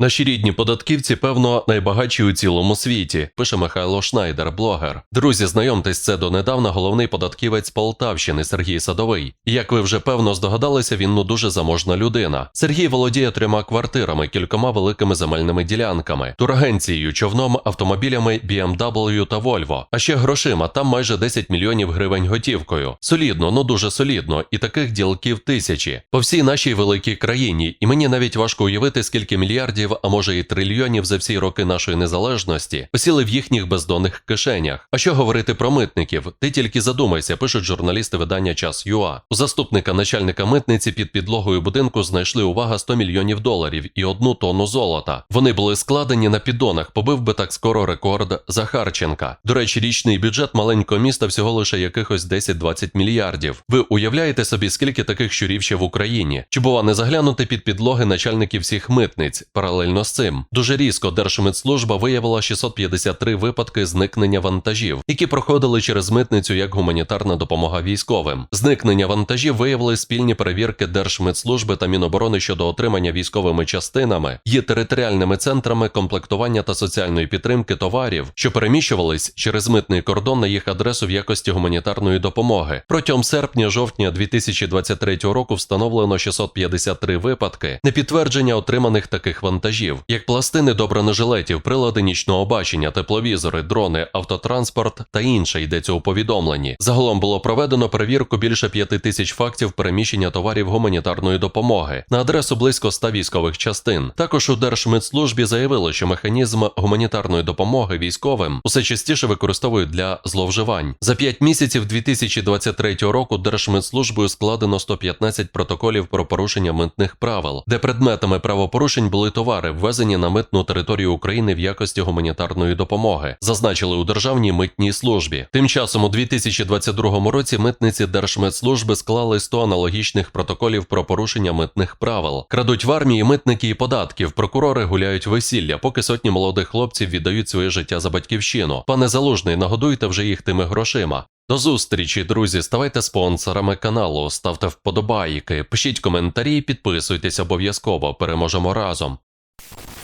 Наші рідні податківці, певно, найбагатші у цілому світі, пише Михайло Шнайдер, блогер. Друзі, знайомтесь, це донедавна головний податківець Полтавщини Сергій Садовий. Як ви вже певно здогадалися, він ну дуже заможна людина. Сергій володіє трьома квартирами, кількома великими земельними ділянками, турагенцією, човном, автомобілями BMW та Volvo. А ще грошима, там майже 10 мільйонів гривень готівкою. Солідно, ну дуже солідно, і таких ділків тисячі. По всій нашій великій країні, і мені навіть важко уявити, скільки мільярдів, а може і трильйонів за всі роки нашої незалежності посіли в їхніх бездонних кишенях. А що говорити про митників? Ти тільки задумайся, пишуть журналісти видання Час ЮА. У заступника начальника митниці під підлогою будинку знайшли увага 100 мільйонів доларів і одну тонну золота. Вони були складені на піддонах, побив би так скоро рекорд Захарченка. До речі, річний бюджет маленького міста всього лише якихось 10-20 мільярдів. Ви уявляєте собі, скільки таких щурів ще в Україні? Чи бува не заглянути під підлоги начальників всіх митниць? Паралельно з цим дуже різко Держмитслужба виявила 653 випадки зникнення вантажів, які проходили через митницю як гуманітарна допомога військовим. Зникнення вантажів виявили спільні перевірки Держмитслужби та Міноборони щодо отримання військовими частинами є територіальними центрами комплектування та соціальної підтримки товарів, що переміщувались через митний кордон на їх адресу в якості гуманітарної допомоги. Протягом серпня-жовтня 2023 року встановлено 653 випадки непідтвердження отриманих таких вантажів, як пластини до бронежилетів, прилади нічного бачення, тепловізори, дрони, автотранспорт та інше йдеться у повідомленні. Загалом було проведено перевірку більше 5 тисяч фактів переміщення товарів гуманітарної допомоги на адресу близько 100 військових частин. Також у Держмитслужбі заявили, що механізм гуманітарної допомоги військовим усе частіше використовують для зловживань. За 5 місяців 2023 року Держмитслужбою складено 115 протоколів про порушення митних правил, де предметами правопорушень були товари, ввезені на митну територію України в якості гуманітарної допомоги, зазначили у Державній митній службі. Тим часом у 2022 році митниці Держмитслужби склали 100 аналогічних протоколів про порушення митних правил. Крадуть в армії митники і податків, прокурори гуляють весілля, поки сотні молодих хлопців віддають своє життя за батьківщину. Пане Залужний, нагодуйте вже їх тими грошима. До зустрічі, друзі. Ставайте спонсорами каналу, ставте вподобайки, пишіть коментарі, підписуйтесь обов'язково. Переможемо разом. you